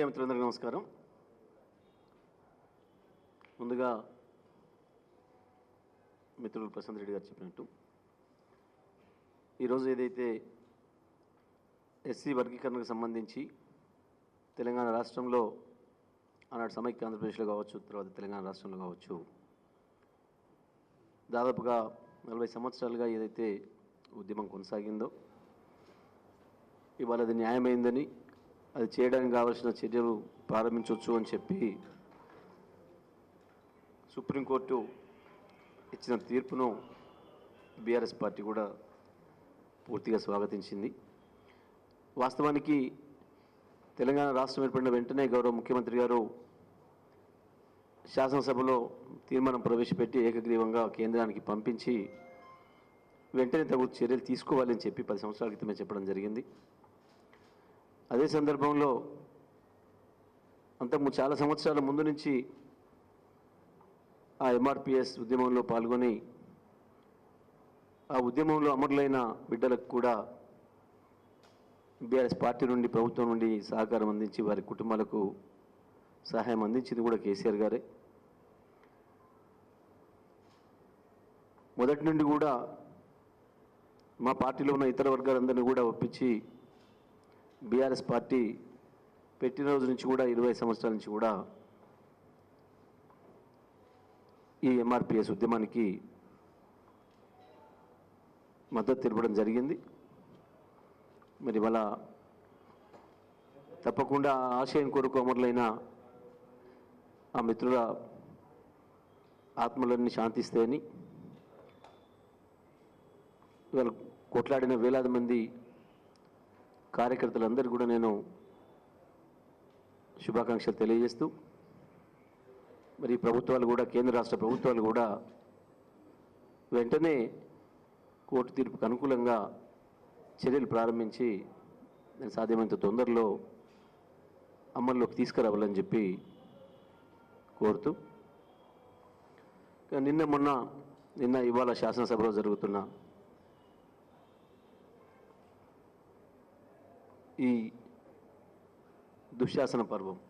Media మిత్రులందరికీ నమస్కారం. ముందుగా మిత్రులు ప్రశాంత్ రెడ్డి గారు చెప్పినట్టు ఈరోజు ఏదైతే ఎస్సీ వర్గీకరణకు సంబంధించి తెలంగాణ రాష్ట్రంలో ఆనాడు సమైక్య ఆంధ్రప్రదేశ్లో కావచ్చు తర్వాత తెలంగాణ రాష్ట్రంలో కావచ్చు దాదాపుగా నలభై సంవత్సరాలుగా ఏదైతే ఉద్యమం కొనసాగిందో ఇవాళ అది న్యాయమైందని అది చేయడానికి కావాల్సిన చర్యలు ప్రారంభించవచ్చు అని చెప్పి సుప్రీంకోర్టు ఇచ్చిన తీర్పును బీఆర్ఎస్ పార్టీ కూడా పూర్తిగా స్వాగతించింది. వాస్తవానికి తెలంగాణ రాష్ట్రం ఏర్పడిన వెంటనే గౌరవ ముఖ్యమంత్రి గారు శాసనసభలో తీర్మానం ప్రవేశపెట్టి ఏకగ్రీవంగా కేంద్రానికి పంపించి వెంటనే తగు చర్యలు తీసుకోవాలని చెప్పి పది సంవత్సరాల క్రితమే చెప్పడం జరిగింది. అదే సందర్భంలో అంతకు చాలా సంవత్సరాల ముందు నుంచి ఆ ఎంఆర్పిఎస్ ఉద్యమంలో పాల్గొని ఆ ఉద్యమంలో అమరులైన బిడ్డలకు కూడా బీఆర్ఎస్ పార్టీ నుండి ప్రభుత్వం నుండి సహకారం అందించి వారి కుటుంబాలకు సహాయం అందించింది కూడా కేసీఆర్ గారే. మొదటి నుండి కూడా మా పార్టీలో ఉన్న ఇతర వర్గాలందరినీ కూడా ఒప్పించి బీఆర్ఎస్ పార్టీ పెట్టిన రోజు నుంచి కూడా ఇరవై సంవత్సరాల నుంచి కూడా ఈ ఎంఆర్పిఎస్ ఉద్యమానికి మద్దతు తెలపడం జరిగింది. మరి ఇవాళ తప్పకుండా ఆశయం కొరకు అమరులైన ఆ మిత్రుల ఆత్మలన్నీ శాంతిస్తాయని ఇవాళ కొట్లాడిన వేలాది మంది కార్యకర్తలందరూ కూడా నేను శుభాకాంక్షలు తెలియజేస్తూ మరి ప్రభుత్వాలు కూడా కేంద్ర రాష్ట్ర ప్రభుత్వాలు కూడా వెంటనే కోర్టు తీర్పుకు అనుకూలంగా చర్యలు ప్రారంభించి నేను సాధ్యమైనంత తొందరలో అమల్లోకి తీసుకురావాలని చెప్పి కోరుతూ నిన్న మొన్న నిన్న ఇవాళ శాసనసభలో జరుగుతున్న ఈ దుశ్శాసన పర్వం.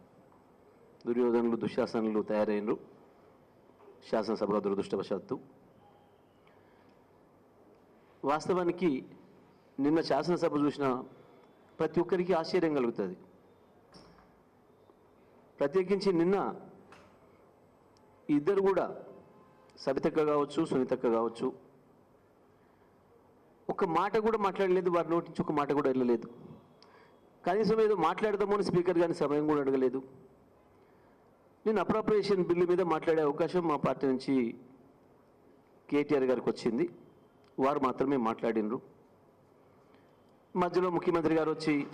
దుర్యోధనులు దుశ్శాసనలు తయారైనరు. శాసనసభలో దురదృష్టవశాత్తు. వాస్తవానికి నిన్న శాసనసభ చూసిన ప్రతి ఒక్కరికి ఆశ్చర్యం కలుగుతుంది. ప్రత్యేకించి నిన్న ఇద్దరు కూడా సబితక్క కావచ్చు సునీతక్క కావచ్చు ఒక మాట కూడా మాట్లాడలేదు వారి నోటి నుంచి ఒక మాట కూడా వెళ్ళలేదు. కనీసం ఏదో మాట్లాడదామని అని స్పీకర్ గారిని సమయం కూడా అడగలేదు. నేను అప్రాప్రియేషన్ బిల్లు మీద మాట్లాడే అవకాశం మా పార్టీ నుంచి కేటీఆర్ గారికి వచ్చింది. వారు మాత్రమే మాట్లాడినరు. మధ్యలో ముఖ్యమంత్రి గారు వచ్చి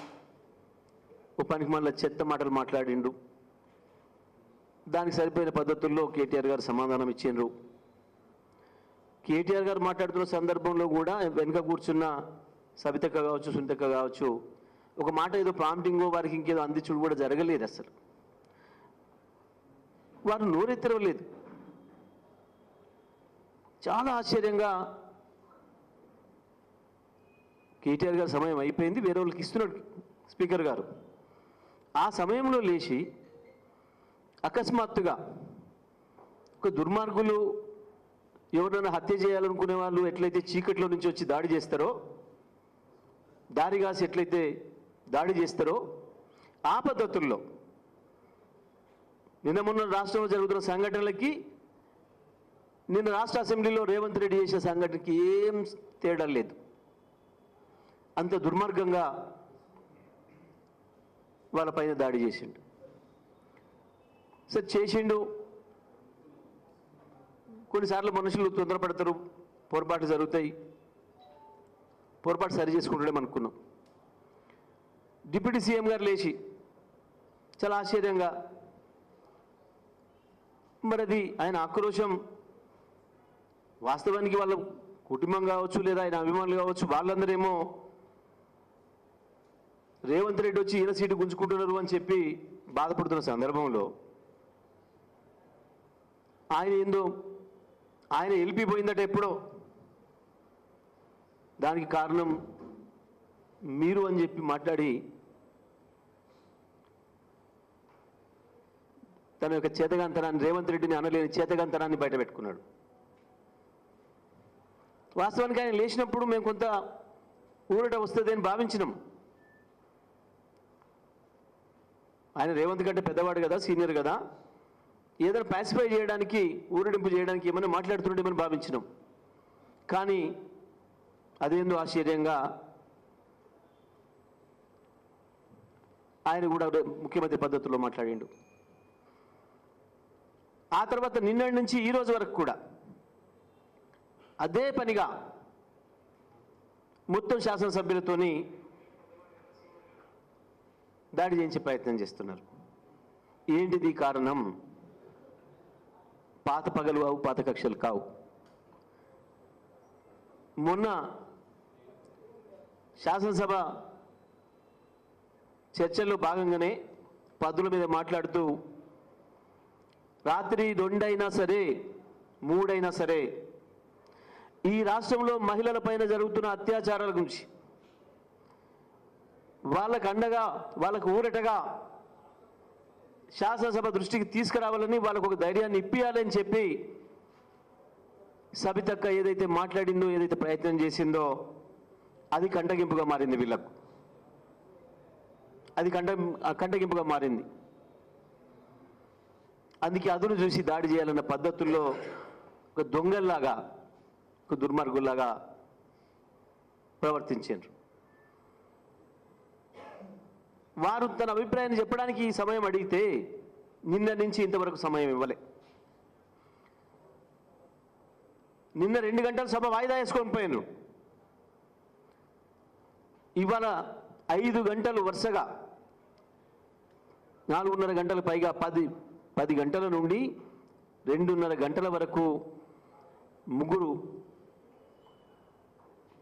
ఉపానికి మళ్ళీ చెత్త మాటలు మాట్లాడిండ్రు. దానికి సరిపోయిన పద్ధతుల్లో కేటీఆర్ గారు సమాధానం ఇచ్చిండ్రు. కేటీఆర్ గారు మాట్లాడుతున్న సందర్భంలో కూడా వెనుక కూర్చున్న సబితక్క కావచ్చు సునీతక్క కావచ్చు ఒక మాట ఏదో ప్రాంప్టింగో వారికి ఇంకేదో అందించడం కూడా జరగలేదు అసలు. వారు నోరెత్తరవలేదు. చాలా ఆశ్చర్యంగా కేటీఆర్ గారు సమయం అయిపోయింది వేరే వాళ్ళకి ఇస్తున్నాడు స్పీకర్ గారు. ఆ సమయంలో లేచి అకస్మాత్తుగా ఒక దుర్మార్గులు ఎవరైనా హత్య చేయాలనుకునే వాళ్ళు ఎట్లయితే చీకట్లో నుంచి వచ్చి దాడి చేస్తారో దారి కాసి ఎట్లయితే దాడి చేస్తారో ఆ పద్ధతుల్లో నిన్న మొన్న రాష్ట్రంలో జరుగుతున్న సంఘటనలకి నిన్న రాష్ట్ర అసెంబ్లీలో రేవంత్ రెడ్డి చేసిన సంఘటనకి ఏం తేడా లేదు. అంత దుర్మార్గంగా వాళ్ళపైన దాడి చేసిండు. సార్ చేసిండు. కొన్నిసార్లు మనుషులు తొందరపడతారు పొరపాటు జరుగుతాయి. పొరపాటు సరి చేసుకుంటాడేమనుకున్నాం డిప్యూటీ సీఎం గారు లేచి చాలా ఆశ్చర్యంగా మరి అది ఆయన ఆక్రోశం వాస్తవానికి వాళ్ళ కుటుంబం కావచ్చు లేదా ఆయన అభిమానులు కావచ్చు వాళ్ళందరేమో రేవంత్ రెడ్డి వచ్చి ఈయన సీటు గుంజుకుంటున్నారు అని చెప్పి బాధపడుతున్న సందర్భంలో ఆయన ఏందో ఆయన వెళ్ళిపోయిందట ఎప్పుడో. దానికి కారణం మీరు అని చెప్పి మాట్లాడి తన యొక్క చేతగంతనాన్ని రేవంత్ రెడ్డిని అనలేని చేతగంతనాన్ని బయట పెట్టుకున్నాడు. వాస్తవానికి ఆయన లేచినప్పుడు మేము కొంత ఊరట వస్తుంది అని భావించినాం. ఆయన రేవంత్ కంటే పెద్దవాడు కదా సీనియర్ కదా. ఏదైనా పాసిఫై చేయడానికి ఊరడింపు చేయడానికి ఏమైనా మాట్లాడుతుండేమని భావించినాం. కానీ అదేందో ఆశ్చర్యంగా ఆయన కూడా ముఖ్యమంత్రి పద్ధతుల్లో మాట్లాడిండు. ఆ తర్వాత నిన్నటి నుంచి ఈ రోజు వరకు కూడా అదే పనిగా మొత్తం శాసనసభ్యులతోని దాడి చేయించే ప్రయత్నం చేస్తున్నారు. ఏంటిది కారణం? పాత పగలు కావు పాత కక్షలు కావు. మొన్న శాసనసభ చర్చల్లో భాగంగానే పదుల మీద మాట్లాడుతూ రాత్రి రెండైనా సరే మూడైనా సరే ఈ రాష్ట్రంలో మహిళల పైన జరుగుతున్న అత్యాచారాల గురించి వాళ్ళకు అండగా వాళ్ళకు ఊరటగా శాసనసభ దృష్టికి తీసుకురావాలని వాళ్ళకు ఒక ధైర్యాన్ని ఇప్పియాలని చెప్పి సబితక్క ఏదైతే మాట్లాడిందో ఏదైతే ప్రయత్నం చేసిందో అది కంటగింపుగా మారింది వీళ్ళకు. అది కంట కంటగింపుగా మారింది. అందుకే అదును చూసి దాడి చేయాలన్న పద్ధతుల్లో ఒక దొంగల్లాగా ఒక దుర్మార్గుల్లాగా ప్రవర్తించారు. వారు తన అభిప్రాయాన్ని చెప్పడానికి ఈ సమయం అడిగితే నిన్న నుంచి ఇంతవరకు సమయం ఇవ్వలే. నిన్న రెండు గంటల సభ వాయిదా వేసుకొని పోయాను ఇవాళ ఐదు గంటలు వరుసగా నాలుగున్నర గంటలు పైగా పది పది గంటల నుండి రెండున్నర గంటల వరకు ముగ్గురు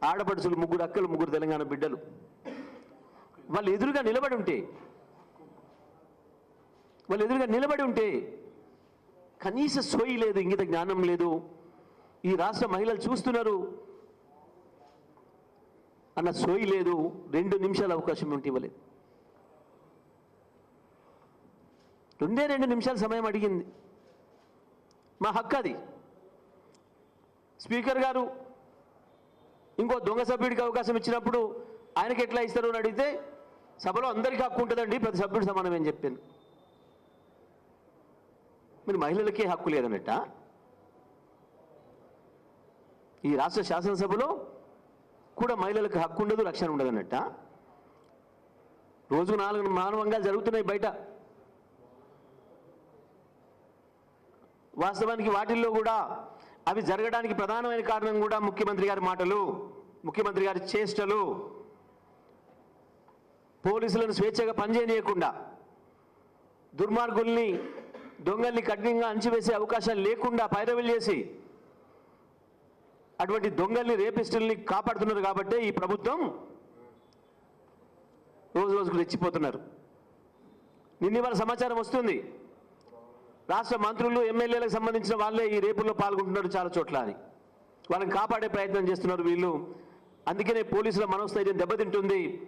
ఆడపడుచులు ముగ్గురు అక్కలు ముగ్గురు తెలంగాణ బిడ్డలు. వాళ్ళు ఎదురుగా నిలబడి ఉంటే వాళ్ళు ఎదురుగా నిలబడి ఉంటే కనీస సోయి లేదు ఇంగిత జ్ఞానం లేదు. ఈ రాష్ట్ర మహిళలు చూస్తున్నారు. అన్న సోయి లేదు. రెండు నిమిషాల అవకాశం ఉంటే ఇవ్వలేదు. రెండే రెండు నిమిషాలు సమయం అడిగింది. మా హక్కు అది. స్పీకర్ గారు ఇంకో దొంగ సభ్యుడికి అవకాశం ఇచ్చినప్పుడు ఆయనకి ఎట్లా ఇస్తారు అని అడిగితే సభలో అందరికీ హక్కు ఉంటుందండి ప్రతి సభ్యుడు సమానం అని చెప్పాను. మరి మహిళలకే హక్కు లేదన్నట్ట? ఈ రాష్ట్ర శాసనసభలో కూడా మహిళలకు హక్కు ఉండదు రక్షణ ఉండదు అన్నట్ట రోజు నాలుగు మానవంగా జరుగుతున్నాయి బయట. వాస్తవానికి వాటిల్లో కూడా అవి జరగడానికి ప్రధానమైన కారణం కూడా ముఖ్యమంత్రి గారి మాటలు ముఖ్యమంత్రి గారి చేష్టలు. పోలీసులను స్వేచ్ఛగా పనిచేయనీయకుండా దుర్మార్గుల్ని దొంగల్ని కఠినంగా అంచివేసే అవకాశాలు లేకుండా పైరవిలు చేసి అటువంటి దొంగల్ని రేపిస్టుల్ని కాపాడుతున్నారు కాబట్టే ఈ ప్రభుత్వం రోజు రోజుకు రెచ్చిపోతున్నారు. నిన్న ఇవాళ సమాచారం వస్తుంది. రాష్ట్ర మంత్రులు ఎమ్మెల్యేలకు సంబంధించిన వాళ్ళే ఈ రేపుల్లో పాల్గొంటున్నారు చాలా చోట్ల అని. వాళ్ళని కాపాడే ప్రయత్నం చేస్తున్నారు వీళ్ళు. అందుకనే పోలీసుల మనోస్థైర్యం దెబ్బతింటుంది.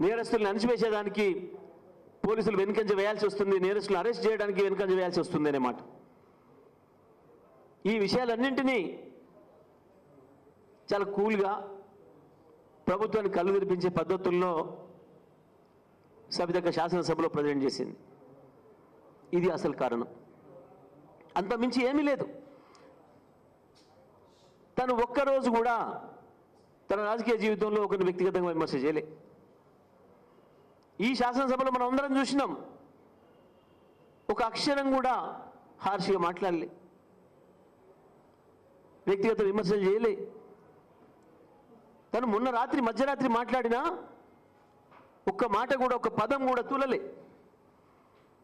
నేరస్తుల్ని అణిచివేసేదానికి పోలీసులు వెనుకంజ వేయాల్సి వస్తుంది. నేరస్తులు అరెస్ట్ చేయడానికి వెనుకంజ వేయాల్సి వస్తుంది అనే ఈ విషయాలన్నింటినీ చాలా కూల్గా ప్రభుత్వాన్ని కళ్ళు తెరిపించే పద్ధతుల్లో సబితక్క శాసనసభలో ప్రజెంట్ చేసింది. ఇది అసలు కారణం. అంత మించి ఏమీ లేదు. తను ఒక్కరోజు కూడా తన రాజకీయ జీవితంలో ఒకరిని వ్యక్తిగతంగా విమర్శ చేయలే. ఈ శాసనసభలో మనం అందరం చూసినాం. ఒక అక్షరం కూడా హార్షిగా మాట్లాడలే. వ్యక్తిగత విమర్శలు చేయలే. తను మొన్న రాత్రి మధ్యరాత్రి మాట్లాడినా ఒక్క మాట కూడా ఒక పదం కూడా తులలే.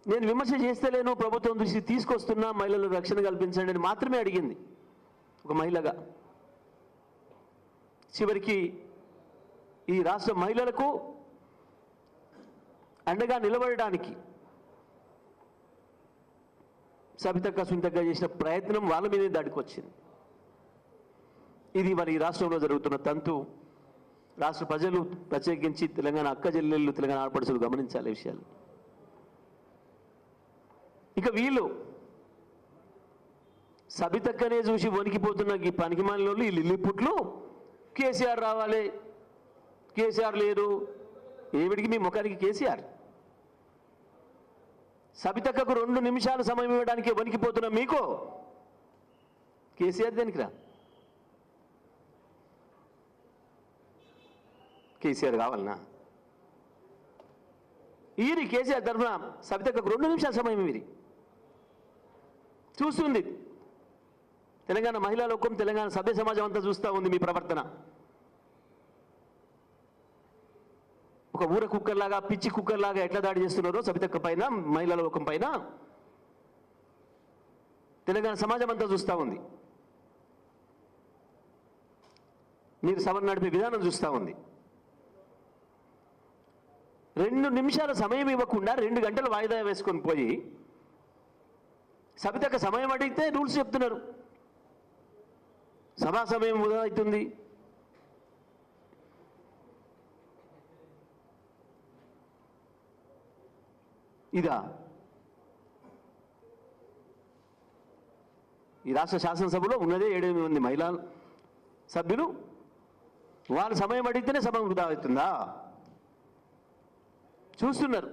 నేను విమర్శ చేస్తలేను ప్రభుత్వం దృష్టి తీసుకొస్తున్నా మహిళలకు రక్షణ కల్పించండి అని మాత్రమే అడిగింది ఒక మహిళగా. చివరికి ఈ రాష్ట్ర మహిళలకు అండగా నిలబడడానికి సబితక్క సుంతక్క చేసిన ప్రయత్నం వాళ్ళ మీదే దాడికి వచ్చింది ఇది మరి ఈ రాష్ట్రంలో జరుగుతున్న తంతు. రాష్ట్ర ప్రజలు ప్రత్యేకించి తెలంగాణ అక్క చెల్లెళ్ళు తెలంగాణ ఆడపడుచులు గమనించాలి ఈ విషయాలు. ఇక వీళ్ళు సబితక్కనే చూసి వణికిపోతున్న ఈ పనికిమాలినోళ్ళు ఈ లిల్లిపుట్లు కేసీఆర్ రావాలి. కేసీఆర్ లేరు. ఏమిడికి మీ ముఖానికి కేసీఆర్? సబితక్కకు రెండు నిమిషాలు సమయం ఇవ్వడానికి వణికిపోతున్న మీకు కేసీఆర్ దేనికిరా కేసీఆర్ కావాలనా? ఈరి కేసీఆర్ తరఫున సబితక్కకు రెండు నిమిషాల సమయం వీరి చూస్తుంది. తెలంగాణ మహిళా లోకం తెలంగాణ సభ్య సమాజం అంతా చూస్తూ ఉంది మీ ప్రవర్తన. ఒక ఊర కుక్కర్లాగా పిచ్చి కుక్కర్లాగా ఎట్లా దాడి చేస్తున్నారో సబితక్క పైన మహిళా లోకం పైన. తెలంగాణ సమాజం అంతా చూస్తూ ఉంది. మీరు సభను నడిపే విధానం చూస్తూ ఉంది. రెండు నిమిషాల సమయం ఇవ్వకుండా రెండు గంటలు వాయిదా వేసుకొని పోయి సబితక్క సమయం అడిగితే రూల్స్ చెప్తున్నారు. సభా సమయం వృధా అవుతుంది ఇదా? ఈ రాష్ట్ర శాసనసభలో ఉన్నదే ఏడెనిమిది మంది మహిళా సభ్యులు. వారు సమయం అడిగితేనే సభ వృధా అవుతుందా? చూస్తున్నారు.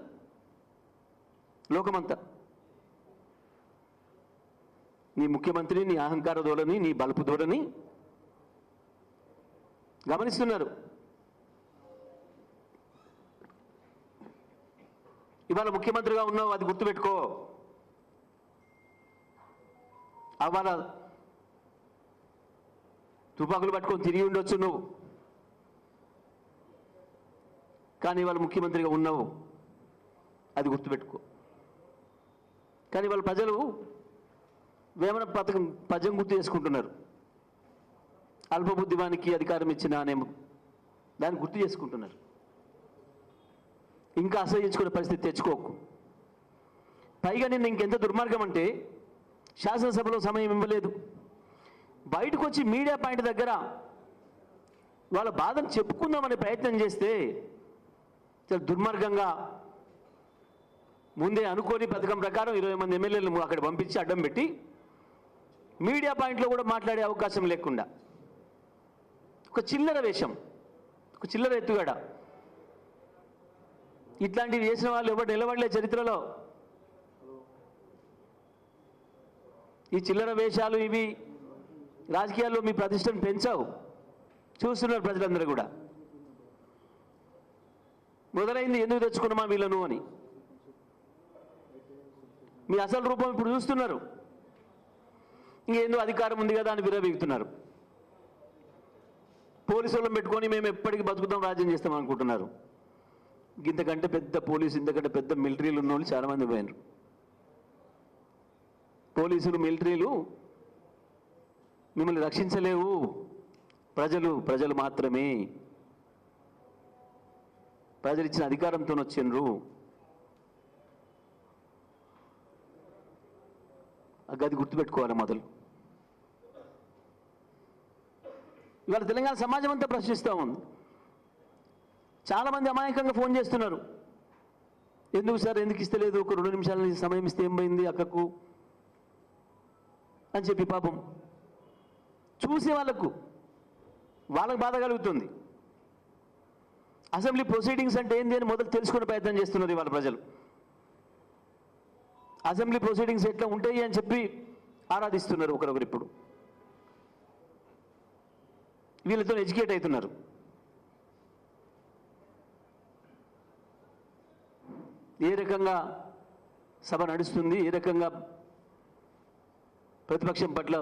లోకమంతా. నీ ముఖ్యమంత్రి నీ అహంకార ధోరణి నీ బలుపు ధోరణి గమనిస్తున్నారు. ఇవాళ ముఖ్యమంత్రిగా ఉన్నావు అది గుర్తుపెట్టుకో. అవాళ తుపాకులు పట్టుకొని తిరిగి ఉండొచ్చు నువ్వు. కానీ ఇవాళ ముఖ్యమంత్రిగా ఉన్నావు అది గుర్తుపెట్టుకో. కానీ వాళ్ళ ప్రజలు వేమన పథకం పద్యం గుర్తు చేసుకుంటున్నారు. అల్పబుద్ధివానికి అధికారం ఇచ్చిన అనే దాన్ని గుర్తు చేసుకుంటున్నారు. ఇంకా అసహించుకునే పరిస్థితి తెచ్చుకోకు. పైగా నిన్న ఇంకెంత దుర్మార్గం అంటే శాసనసభలో సమయం ఇవ్వలేదు. బయటకు వచ్చి మీడియా పాయింట్ దగ్గర వాళ్ళ బాధను చెప్పుకుందామనే ప్రయత్నం చేస్తే చాలా దుర్మార్గంగా ముందే అనుకోని పథకం ప్రకారం ఇరవై మంది ఎమ్మెల్యేలు అక్కడ పంపించి అడ్డం పెట్టి మీడియా పాయింట్లో కూడా మాట్లాడే అవకాశం లేకుండా. ఒక చిల్లర వేషం ఒక చిల్లర ఎత్తుగడ. ఇట్లాంటివి చేసిన వాళ్ళు ఎవరు నిలబడలే చరిత్రలో. ఈ చిల్లర వేషాలు ఇవి రాజకీయాల్లో మీ ప్రతిష్టను పెంచావు. చూస్తున్నారు ప్రజలందరూ కూడా. మొదలైంది ఎందుకు తెచ్చుకున్నామా వీళ్ళను అని. మీ అసలు రూపం ఇప్పుడు చూస్తున్నారు. ఇంకేందో అధికారం ఉంది కదా అని విరవీగుతున్నారు పోలీసు వాళ్ళని పెట్టుకొని మేము ఎప్పటికీ బతుకుతాం రాజ్యం చేస్తాం అనుకుంటున్నారు. ఇంతకంటే పెద్ద పోలీసు ఇంతకంటే పెద్ద మిలిటరీలు ఉన్న వాళ్ళు చాలామంది పోయినారు. పోలీసులు మిలిటరీలు మిమ్మల్ని రక్షించలేవు. ప్రజలు ప్రజలు మాత్రమే. ప్రజలు ఇచ్చిన అధికారంతో వచ్చిండ్రు. ఆ గది గుర్తుపెట్టుకోవాలి మొదలు. ఇవాళ తెలంగాణ సమాజం అంతా ప్రశ్నిస్తూ ఉంది. చాలామంది అమాయకంగా ఫోన్ చేస్తున్నారు. ఎందుకు సార్? ఎందుకు ఇస్తలేదు? ఒక రెండు నిమిషాల నుంచి సమయం ఇస్తే ఏం అక్కకు? అని చెప్పి పాపం చూసే వాళ్ళకు వాళ్ళకు బాధ కలుగుతుంది. అసెంబ్లీ ప్రొసీడింగ్స్ అంటే ఏంది అని మొదలు తెలుసుకునే ప్రయత్నం చేస్తున్నారు ఇవాళ ప్రజలు. అసెంబ్లీ ప్రొసీడింగ్స్ ఎట్లా ఉంటాయి అని చెప్పి ఆరాధిస్తున్నారు ఒకరొకరు ఇప్పుడు. వీళ్ళతో ఎడ్యుకేట్ అవుతున్నారు. ఏ రకంగా సభ నడుస్తుంది ఏ రకంగా ప్రతిపక్షం పట్ల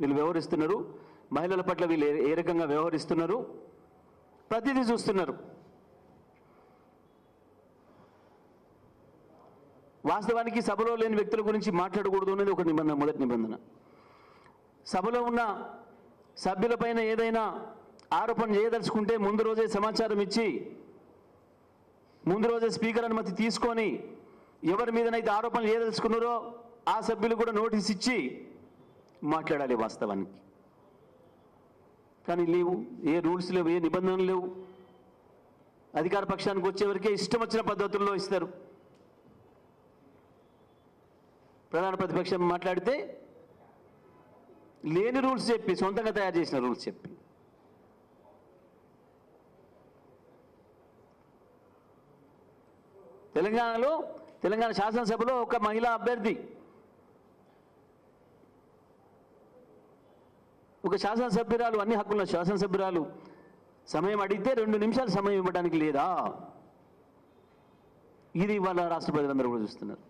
వీళ్ళు వ్యవహరిస్తున్నారు మహిళల పట్ల వీళ్ళు ఏ- రకంగా వ్యవహరిస్తున్నారు ప్రతిదీ చూస్తున్నారు. వాస్తవానికి సభలో లేని వ్యక్తుల గురించి మాట్లాడకూడదు అనేది ఒక నిబంధన మొదటి నిబంధన. సభలో ఉన్న సభ్యులపైన ఏదైనా ఆరోపణ చేయదలుచుకుంటే ముందు రోజే సమాచారం ఇచ్చి ముందు రోజే స్పీకర్ అనుమతి తీసుకొని ఎవరి మీదనైతే ఆరోపణలు చేయదలుచుకున్నారో ఆ సభ్యులు కూడా నోటీస్ ఇచ్చి మాట్లాడాలి వాస్తవానికి. కానీ లేవు ఏ రూల్స్ లేవు ఏ నిబంధనలు లేవు. అధికార పక్షానికి వచ్చేవరకే ఇష్టం వచ్చిన పద్ధతుల్లో ఇస్తారు. ప్రధాన ప్రతిపక్షం మాట్లాడితే లేని రూల్స్ చెప్పి సొంతంగా తయారు చేసిన రూల్స్ చెప్పి. తెలంగాణలో తెలంగాణ శాసనసభలో ఒక మహిళా అభ్యర్థి ఒక శాసనసభ్యురాలు అన్ని హక్కుల శాసనసభ్యురాలు సమయం అడిగితే రెండు నిమిషాలు సమయం ఇవ్వడానికి లేదా? ఇది ఇవాళ రాష్ట్ర ప్రజలందరూ కూడా చూస్తున్నారు.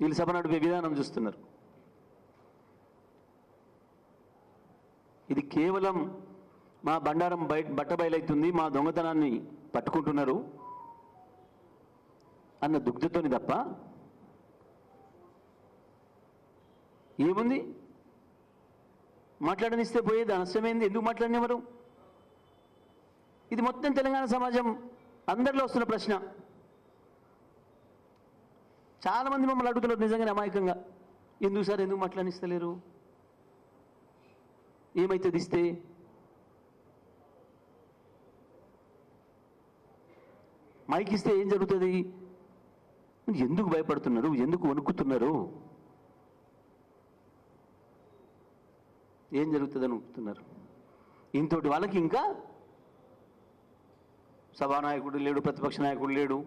వీళ్ళు సభ నడిపే విధానం చూస్తున్నారు. ఇది కేవలం మా బండారం బయట బట్ట బయలవుతుంది మా దొంగతనాన్ని పట్టుకుంటున్నారు అన్న దుగ్ధతోని తప్ప ఏముంది? మాట్లాడనిస్తే పోయేది నష్టమైంది ఎందుకు మాట్లాడినవారు? ఇది మొత్తం తెలంగాణ సమాజం అందరిలో వస్తున్న ప్రశ్న. చాలామంది మమ్మల్ని అడుగుతున్నారు నిజంగానే అమాయకంగా. ఎందుకు సార్ ఎందుకు మాట్లాడిస్తలేరు? ఏమైతుంది ఇస్తే మైక్ ఇస్తే ఏం జరుగుతుంది? ఎందుకు భయపడుతున్నారు? ఎందుకు వణుకుతున్నారు? ఏం జరుగుతుందని వణుకుతున్నారు? ఇంతటి వాళ్ళకి ఇంకా సభానాయకుడు లేడు ప్రతిపక్ష నాయకుడు లేడు.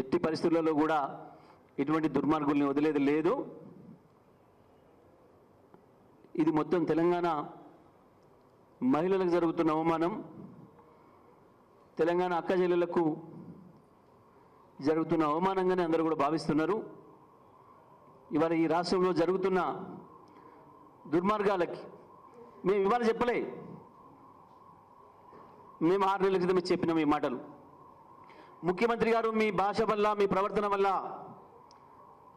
ఎట్టి పరిస్థితులలో కూడా ఇటువంటి దుర్మార్గుల్ని వదిలేది లేదు. ఇది మొత్తం తెలంగాణ మహిళలకు జరుగుతున్న అవమానం. తెలంగాణ అక్క చెల్లెలకు జరుగుతున్న అవమానంగానే అందరూ కూడా భావిస్తున్నారు. ఇవాళ ఈ రాష్ట్రంలో జరుగుతున్న దుర్మార్గాలకి మేము ఇవాళ చెప్పలే. మేము ఆరు నెలల క్రితం చెప్పినాం ఈ మాటలు. ముఖ్యమంత్రి గారు మీ భాష వల్ల మీ ప్రవర్తన వల్ల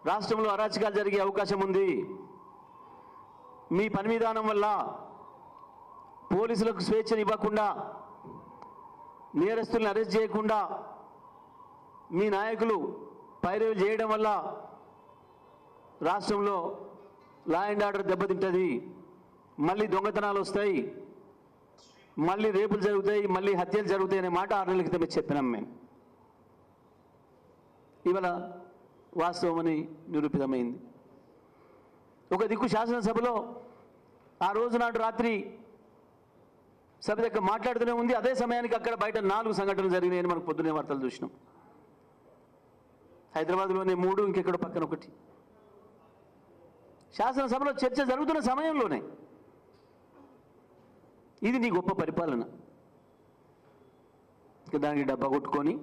రాష్ట్రంలో అరాచకాలు జరిగే అవకాశం ఉంది. మీ పని విధానం వల్ల పోలీసులకు స్వేచ్ఛను ఇవ్వకుండా నేరస్తుల్ని అరెస్ట్ చేయకుండా మీ నాయకులు పైరవి చేయడం వల్ల రాష్ట్రంలో లా అండ్ ఆర్డర్ దెబ్బతింటుంది. మళ్ళీ దొంగతనాలు వస్తాయి. మళ్ళీ రేపులు జరుగుతాయి. మళ్ళీ హత్యలు జరుగుతాయి అనే మాట ఆరు నెలల క్రితమే చెప్పినాం మేము. ఇవాళ వాస్తవమని నిరూపితమైంది. ఒక దిక్కు శాసనసభలో ఆ రోజు నాడు రాత్రి సభ దగ్గర మాట్లాడుతూనే ఉంది. అదే సమయానికి అక్కడ బయట నాలుగు సంఘటనలు జరిగినాయని మనకు పొద్దునే వార్తలు చూసినాం. హైదరాబాద్లోనే మూడు ఇంకెక్కడ పక్కన ఒకటి. శాసనసభలో చర్చ జరుగుతున్న సమయంలోనే ఇది నీ గొప్ప పరిపాలన. దానికి డబ్బా కొట్టుకొని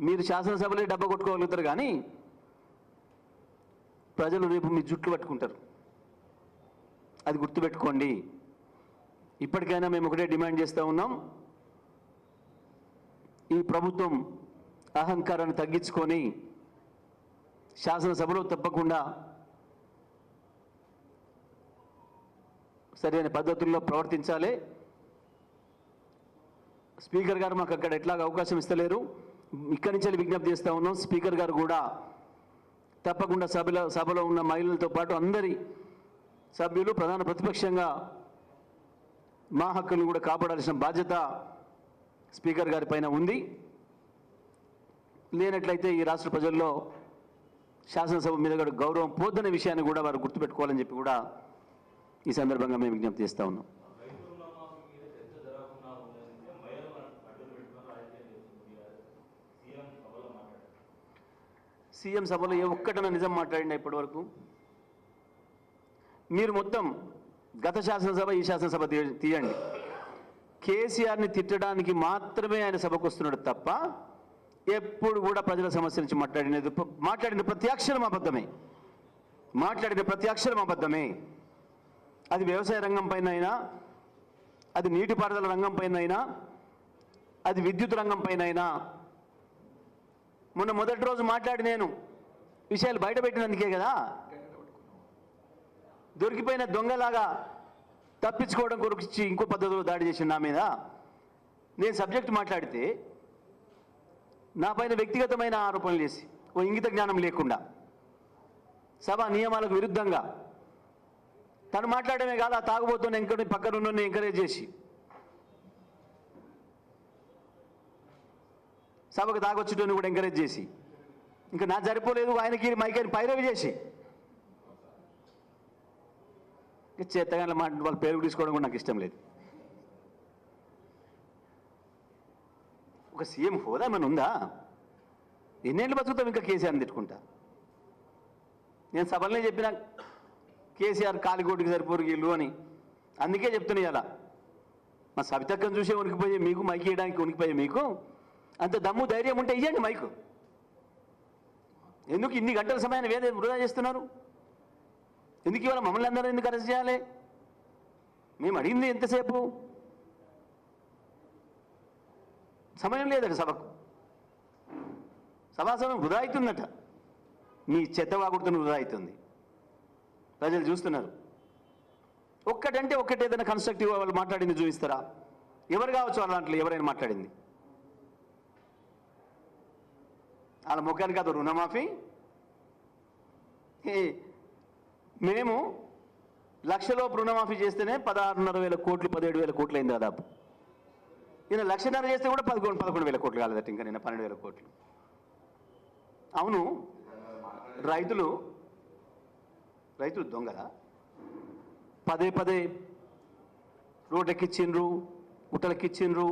మీరు శాసనసభలో డబ్బా కొట్టుకోగలుగుతారు కానీ ప్రజలు రేపు మీ జుట్లు పట్టుకుంటారు. అది గుర్తుపెట్టుకోండి. ఇప్పటికైనా మేము ఒకటే డిమాండ్ చేస్తూ ఉన్నాం. ఈ ప్రభుత్వం అహంకారాన్ని తగ్గించుకొని శాసనసభలో తప్పకుండా సరైన పద్ధతుల్లో ప్రవర్తించాలి. స్పీకర్ గారు మాకు అక్కడ ఎట్లాగ అవకాశం ఇస్తలేరు. ఇక్కడి నుంచి విజ్ఞప్తి చేస్తూ ఉన్నాం. స్పీకర్ గారు కూడా తప్పకుండా సభలో సభలో ఉన్న మహిళలతో పాటు అందరి సభ్యులు ప్రధాన ప్రతిపక్షంగా మా హక్కులను కూడా కాపాడాల్సిన బాధ్యత స్పీకర్ గారి పైన ఉంది. లేనట్లయితే ఈ రాష్ట్ర ప్రజల్లో శాసనసభ మీద కూడా గౌరవం పోద్దనే విషయాన్ని కూడా వారు గుర్తుపెట్టుకోవాలని చెప్పి కూడా ఈ సందర్భంగా మేము విజ్ఞప్తి చేస్తూ ఉన్నాం. సీఎం సభలో ఏ ఒక్కటన నిజం మాట్లాడినా ఇప్పటి వరకు మీరు మొత్తం గత శాసనసభ ఈ శాసనసభ తీయండి. కేసీఆర్ని తిట్టడానికి మాత్రమే ఆయన సభకు వస్తున్నాడు తప్ప ఎప్పుడు కూడా ప్రజల సమస్య నుంచి మాట్లాడినది మాట్లాడిన ప్రతి అక్షరం అబద్ధమే. మాట్లాడిన ప్రతి అక్షరం అబద్ధమే. అది వ్యవసాయ రంగం పైన అయినా అది నీటిపారుదల రంగం పైన అయినా అది విద్యుత్ రంగం పైన అయినా మొన్న మొదటి రోజు మాట్లాడి నేను విషయాలు బయట పెట్టినందుకే కదా. దొరికిపోయిన దొంగలాగా తప్పించుకోవడం కొరకు ఇంకో పద్ధతిలో దాడి చేసిన నా మీద. నేను సబ్జెక్ట్ మాట్లాడితే నా పైన వ్యక్తిగతమైన ఆరోపణలు చేసి ఓ ఇంగిత జ్ఞానం లేకుండా సభ నియమాలకు విరుద్ధంగా తను మాట్లాడమే కాదు ఆ తాగుబోతున్న ఎంకని పక్కనున్న ఎంకరేజ్ చేసి సభకు తాగొచ్చుటోని కూడా ఎంకరేజ్ చేసి. ఇంకా నా సరిపోలేదు ఆయనకి మైకని పైరవి చేసి. చేతగానే మాట వాళ్ళ పేరు తీసుకోవడం కూడా నాకు ఇష్టం లేదు. ఒక సీఎం హోదా ఏమైనా ఉందా? ఎన్నేళ్ళు బతుకుతాం ఇంకా కేసీఆర్ని తిట్టుకుంటా. నేను సభలనే చెప్పిన కేసీఆర్ కాలికోటికి సరిపోరు వీళ్ళు అని. అందుకే చెప్తున్నాయి అలా మా సవితక్కను చూసే ఉనికిపోయే మీకు మైకి వేయడానికి ఉనికిపోయే మీకు. అంత దమ్ము ధైర్యం ఉంటే ఇవ్వండి మైకు. ఎందుకు ఇన్ని గంటల సమయాన్ని వేద వృధా చేస్తున్నారు? ఎందుకు ఇవాళ మమ్మల్ని అందరూ ఎందుకు అరెస్ట్ చేయాలి? మేము అడిగింది ఎంతసేపు? సమయం లేదట సభకు. సభా సమయం వృధా అవుతుందట. మీ చెత్త వాగుడుతున్న వృధా అవుతుంది. ప్రజలు చూస్తున్నారు. ఒక్కటంటే ఒక్కటేదైనా కన్స్ట్రక్టివ్గా కన్స్ట్రక్టివ్ వాళ్ళు మాట్లాడింది చూపిస్తారా? ఎవరు కావచ్చు వాళ్ళ దాంట్లో ఎవరైనా మాట్లాడింది? వాళ్ళ ముఖానికి అది రుణమాఫీ. ఏ, మేము లక్షలో రుణమాఫీ చేస్తేనే పదహారున్నర వేల కోట్లు పదిహేడు వేల కోట్లు అయింది దాదాపు. ఈయన లక్షన్నర చేస్తే కూడా పదకొండు పదకొండు వేల కోట్లు కాలేదట ఇంకా నిన్న పన్నెండు వేల కోట్లు. అవును రైతులు రైతులు దొంగలా పదే పదే రోడ్లెక్కిచ్చిండ్రు గుట్టలకిచ్చిండ్రు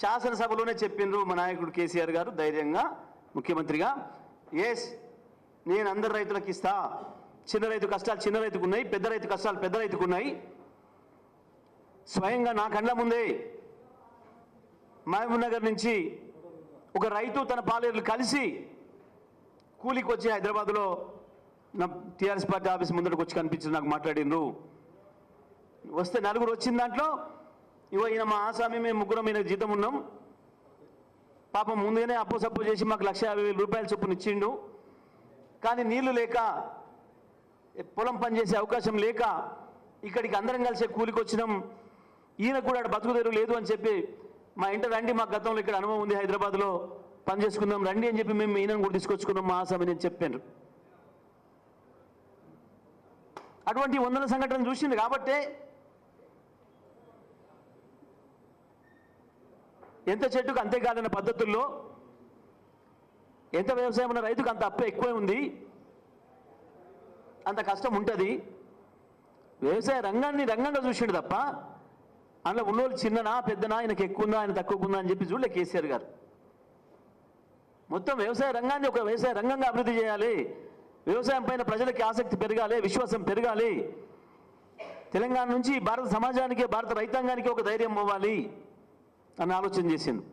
శాసనసభలోనే చెప్పిండ్రు మా నాయకుడు కేసీఆర్ గారు ధైర్యంగా ముఖ్యమంత్రిగా. ఎస్ నేను అందరు రైతులకు ఇస్తా. చిన్న రైతు కష్టాలు చిన్న రైతుకు ఉన్నాయి పెద్ద రైతు కష్టాలు పెద్ద రైతుకు ఉన్నాయి. స్వయంగా నా కండ్ల ముందే మహబూబ్ నగర్ నుంచి ఒక రైతు తన పాలేరులు కలిసి కూలికి వచ్చి హైదరాబాద్లో నా టీఆర్ఎస్ పార్టీ ఆఫీస్ ముందరకు వచ్చి కనిపించి నాకు మాట్లాడినరు వస్తే నలుగురు వచ్చిన దాంట్లో ఇవో ఈయన మా ఆసామి మేము ముగ్గురం ఈయన జీతం ఉన్నాం. పాపం ముందుగానే అప్పు సప్పు చేసి మాకు లక్ష యాభై వేల రూపాయల చొప్పున ఇచ్చిండు. కానీ నీళ్ళు లేక పొలం పనిచేసే అవకాశం లేక ఇక్కడికి అందరం కలిసే కూలికి వచ్చినాం. ఈయన కూడా బతుకుదేరు లేదు అని చెప్పి మా ఇంట రండి మా గతంలో ఇక్కడ అనుభవం ఉంది హైదరాబాద్లో. పని చేసుకుందాం రండి అని చెప్పి మేము ఈయనను కూడా తీసుకొచ్చుకున్నాం మా ఆసామి నేను చెప్పాను. అటువంటి వందల సంఘటనలు చూసింది కాబట్టే ఎంత చెట్టుకు అంతే కాదన్న పద్ధతుల్లో ఎంత వ్యవసాయం ఉన్న రైతుకు అంత అప్పు ఎక్కువే ఉంది. అంత కష్టం ఉంటుంది. వ్యవసాయ రంగాన్ని రంగంగా చూసిండు తప్ప అందులో ఉన్నోళ్ళు చిన్ననా పెద్దనా ఆయనకు ఎక్కువ ఉందా ఆయన తక్కువ ఉందా అని చెప్పి చూడలే కేసీఆర్ గారు. మొత్తం వ్యవసాయ రంగాన్ని ఒక వ్యవసాయ రంగంగా అభివృద్ధి చేయాలి. వ్యవసాయం పైన ప్రజలకి ఆసక్తి పెరగాలి విశ్వాసం పెరగాలి. తెలంగాణ నుంచి భారత సమాజానికి భారత రైతాంగానికి ఒక ధైర్యం ఇవ్వాలి. అని ఆలోచన చేసింది.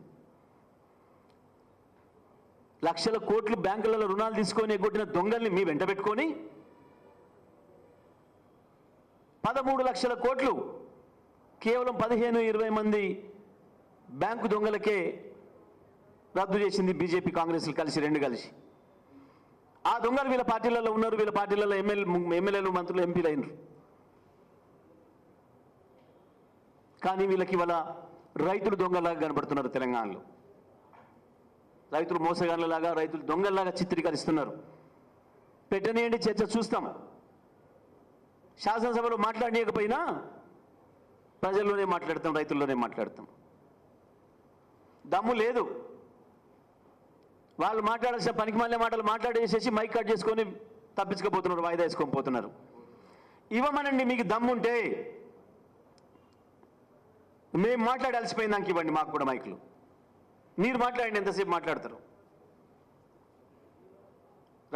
లక్షల కోట్లు బ్యాంకులలో రుణాలు తీసుకొని ఎగ్గొట్టిన దొంగల్ని మీ వెంట పెట్టుకొని పదమూడు లక్షల కోట్లు కేవలం పదిహేను ఇరవై మంది బ్యాంకు దొంగలకే రద్దు చేసింది బీజేపీ కాంగ్రెస్లు కలిసి రెండు కలిసి. ఆ దొంగలు వీళ్ళ పార్టీలలో ఉన్నారు వీళ్ళ పార్టీలలో ఎమ్మెల్యే ఎమ్మెల్యేలు మంత్రులు ఎంపీలు అయినరు. కానీ వీళ్ళకి ఇవాళ రైతులు దొంగలాగా కనబడుతున్నారు తెలంగాణలో. రైతులు మోసగాళ్ళలాగా రైతులు దొంగల్లాగా చిత్రీకరిస్తున్నారు. పెట్టనీయండి చర్చ చూస్తాం. శాసనసభలో మాట్లాడలేకపోయినా ప్రజల్లోనే మాట్లాడతాం రైతుల్లోనే మాట్లాడతాం. దమ్ము లేదు. వాళ్ళు మాట్లాడాల్సిన పనికి మళ్ళీ మాటలు మాట్లాడేసేసి మైక్ కట్ చేసుకొని తప్పించుకోపోతున్నారు వాయిదా వేసుకొని పోతున్నారు. ఇవ్వమనండి మీకు దమ్ముంటే. మేము మాట్లాడి అలసిపోయిందానికి ఇవ్వండి మాకు కూడా మైకులు. మీరు మాట్లాడండి ఎంతసేపు మాట్లాడతారు?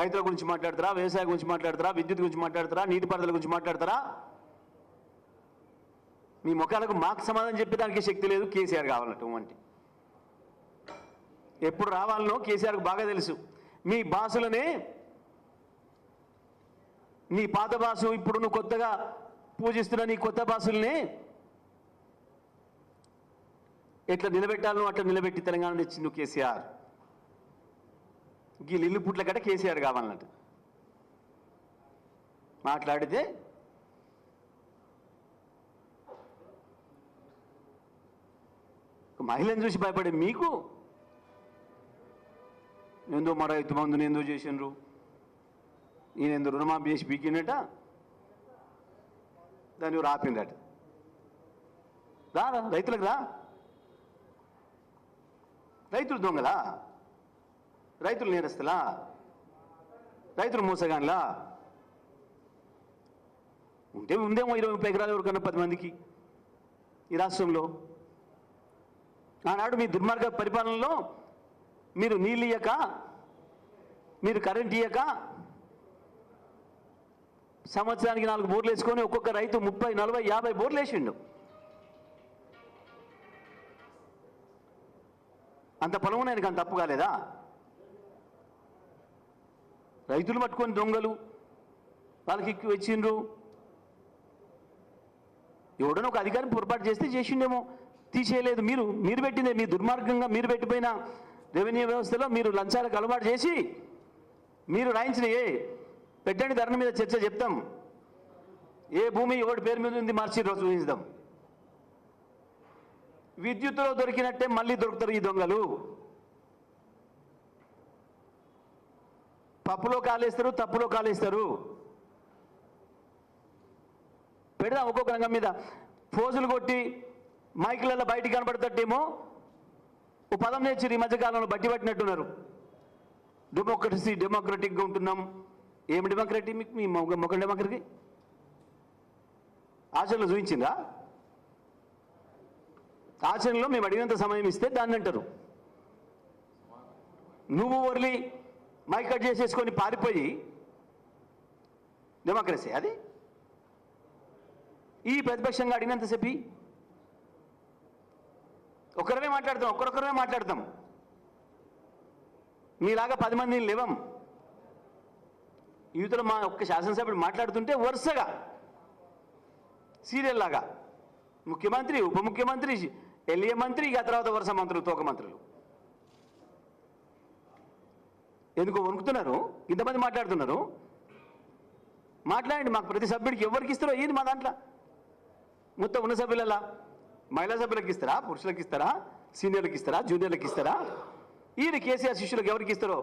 రైతుల గురించి మాట్లాడతారా? వ్యవసాయం గురించి మాట్లాడతారా? విద్యుత్ గురించి మాట్లాడతారా? నీటిపారుదల గురించి మాట్లాడతారా? మీ ముఖాలకు మాకు సమాధానం చెప్పేదానికి శక్తి లేదు కేసీఆర్ కావాలన్నటువంటి ఎప్పుడు రావాలనో కేసీఆర్కు బాగా తెలుసు. మీ బాసులనే నీ పాత బాసు ఇప్పుడు నువ్వు కొత్తగా పూజిస్తున్న నీ కొత్త బాసుల్ని ఎట్లా నిలబెట్టాలను అట్లా నిలబెట్టి తెలంగాణ తెచ్చిండు కేసీఆర్. ఈ ఇల్లు పుట్ల కట్ట కేసీఆర్ కావాలన్నట్టు మాట్లాడితే మహిళను చూసి భయపడే మీకు? ఎందో మరో ఎత్తు మందుని ఎందుకు చేసిండ్రు? ఈయన ఎందుకు రుణమాఫీ చేసి పీకినట దాన్ని రాపిండట రా రా, రైతులకు రా. రైతులు దొంగలా? రైతులు నేరస్తులా? రైతులు మోసగాన్లా? ఉంటే ఉందేమో ఇరవై ముప్పై ఎకరాలు ఎవరికన్నా పది మందికి ఈ రాష్ట్రంలో. ఆనాడు మీ దుర్మార్గ పరిపాలనలో మీరు నీళ్ళు ఇయ్యక మీరు కరెంట్ ఇయ్యక సంవత్సరానికి నాలుగు బోర్లు వేసుకొని ఒక్కొక్క రైతు ముప్పై నలభై యాభై బోర్లు వేసిండు. అంత పొలం ఆయనకు అంత తప్పు కాలేదా? రైతులు పట్టుకొని దొంగలు వాళ్ళకి ఎక్కువ ఇచ్చిండ్రు ఎవడనో ఒక అధికారం పొరపాటు చేస్తే చేసిండేమో. తీసేయలేదు. మీరు మీరు పెట్టిందే మీ దుర్మార్గంగా మీరు పెట్టిపోయిన రెవెన్యూ వ్యవస్థలో మీరు లంచాలకు అలవాటు చేసి మీరు రాయించిన ఏ పెట్టండి ధరణ మీద చర్చ చెప్తాం. ఏ భూమి ఎవడి పేరు మీద ఉంది మార్చి రోజు చూపిస్తాం విద్యుత్తులో దొరికినట్టే మళ్ళీ దొరుకుతారు ఈ దొంగలు. పప్పులో కాలేస్తారు తప్పులో కాలేస్తారు. పెడదాం ఒక్కొక్క రంగం మీద. ఫోజులు కొట్టి మైకులలో బయటికి కనబడతట్టేమో ఓ పదం నేర్చిరు ఈ మధ్యకాలంలో బట్టి పట్టినట్టున్నారు. డెమోక్రసీ డెమోక్రటిక్గా ఉంటున్నాం. ఏమి డెమోక్రటీ మీకు మీ మొక్క మొగ డెమోక్రటీ ఆచరణలో చూపించిందా ఆచరణలో మేము అడిగినంత సమయం ఇస్తే దాన్ని అంటారు. నువ్వు వర్లి మైక్ కట్ చేసేసుకొని పారిపోయి డెమోక్రసీ అది? ఈ ప్రతిపక్షంగా అడిగినంతసేపు ఒకరమే మాట్లాడతాం ఒక్కరొక్కరమే మాట్లాడతాం. మీలాగా పది మందిని లేవం. యూత్లో మా ఒక్క శాసనసభ్యుడు మాట్లాడుతుంటే వరుసగా సీరియల్ లాగా ముఖ్యమంత్రి ఉప ముఖ్యమంత్రి ఎల్ఏ మంత్రి ఇక తర్వాత వరుస మంత్రులు తోక మంత్రులు. ఎందుకు వణుకుతున్నారు? ఇంతమంది మాట్లాడుతున్నారు. మాట్లాడండి మాకు ప్రతి సభ్యుడికి ఎవరికి ఇస్తారో ఏది మా దాంట్లో? మొత్తం ఉన్న సభ్యులలా మహిళా సభ్యులకు ఇస్తారా? పురుషులకు ఇస్తారా? సీనియర్లకు ఇస్తారా? జూనియర్లకు ఇస్తారా? ఈయన కేసీఆర్ శిష్యులకు ఎవరికి ఇస్తారో?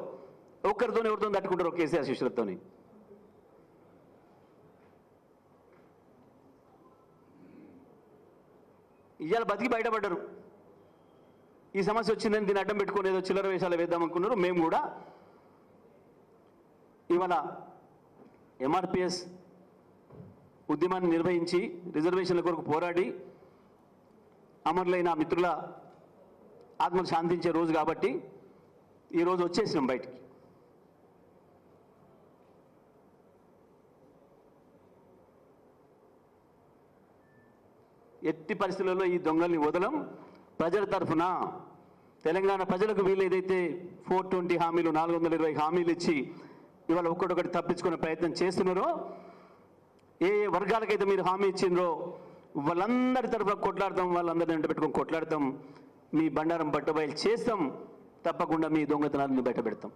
ఒక్కరితో ఎవరితో తట్టుకుంటారో కేసీఆర్ శిష్యులతోని? ఇవాళ బతికి బయటపడ్డారు. ఈ సమస్య వచ్చిందని దీన్ని అడ్డం పెట్టుకుని ఏదో చిల్లర వేషాలు వేద్దాం అనుకున్నారు. మేము కూడా ఇవాళ ఎంఆర్పిఎస్ ఉద్యమాన్ని నిర్వహించి రిజర్వేషన్ల కొరకు పోరాడి అమరులైన మిత్రుల ఆత్మను శాంతించే రోజు కాబట్టి ఈరోజు వచ్చేసినాం బయటికి. ఎట్టి పరిస్థితులలో ఈ దొంగల్ని వదలం. ప్రజల తరఫున తెలంగాణ ప్రజలకు వీళ్ళు ఏదైతే ఫోర్ ట్వంటీ హామీలు నాలుగు వందల ఇరవై హామీలు ఇచ్చి ఇవాళ ఒక్కడొకటి తప్పించుకునే ప్రయత్నం చేస్తున్నారో ఏ ఏ వర్గాలకైతే మీరు హామీ ఇచ్చిండ్రో వాళ్ళందరి తరఫున కొట్లాడతాం వాళ్ళందరిని వెంటబెట్టుకొని కొట్లాడతాం. మీ బండారం బట్టబయలు చేస్తాం. తప్పకుండా మీ దొంగతనాలను బయట పెడతాం